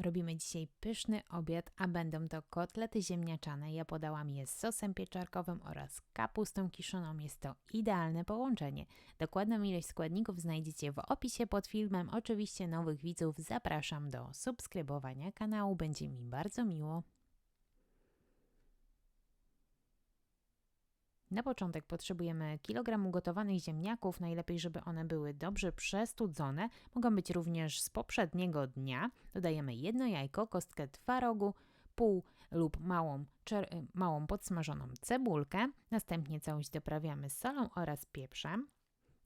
Robimy dzisiaj pyszny obiad, a będą to kotlety ziemniaczane. Ja podałam je z sosem pieczarkowym oraz kapustą kiszoną. Jest to idealne połączenie. Dokładną ilość składników znajdziecie w opisie pod filmem. Oczywiście nowych widzów zapraszam do subskrybowania kanału, będzie mi bardzo miło. Na początek potrzebujemy kilogram ugotowanych ziemniaków, najlepiej żeby one były dobrze przestudzone. Mogą być również z poprzedniego dnia. Dodajemy jedno jajko, kostkę twarogu, pół lub małą, małą podsmażoną cebulkę. Następnie całość doprawiamy solą oraz pieprzem.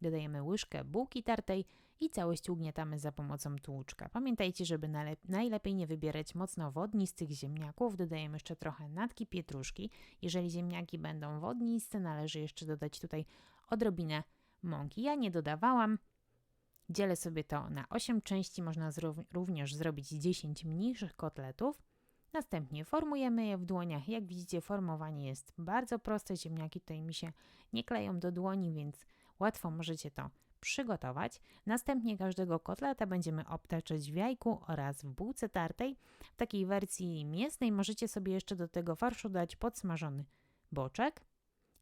Dodajemy łyżkę bułki tartej i całość ugniatamy za pomocą tłuczka. Pamiętajcie, żeby najlepiej nie wybierać mocno wodnistych ziemniaków. Dodajemy jeszcze trochę natki pietruszki. Jeżeli ziemniaki będą wodniste, należy jeszcze dodać tutaj odrobinę mąki. Ja nie dodawałam. Dzielę sobie to na 8 części, można również zrobić 10 mniejszych kotletów. Następnie formujemy je w dłoniach. Jak widzicie, formowanie jest bardzo proste. Ziemniaki tutaj mi się nie kleją do dłoni, więc łatwo możecie to przygotować. Następnie każdego kotleta będziemy obtaczać w jajku oraz w bułce tartej. W takiej wersji mięsnej możecie sobie jeszcze do tego farszu dać podsmażony boczek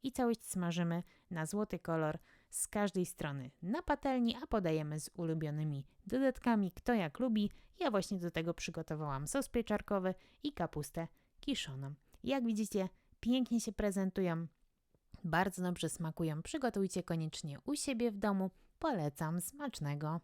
i całość smażymy na złoty kolor z każdej strony na patelni, a podajemy z ulubionymi dodatkami, kto jak lubi. Ja właśnie do tego przygotowałam sos pieczarkowy i kapustę kiszoną. Jak widzicie, pięknie się prezentują, bardzo dobrze smakują. Przygotujcie koniecznie u siebie w domu. Polecam smacznego.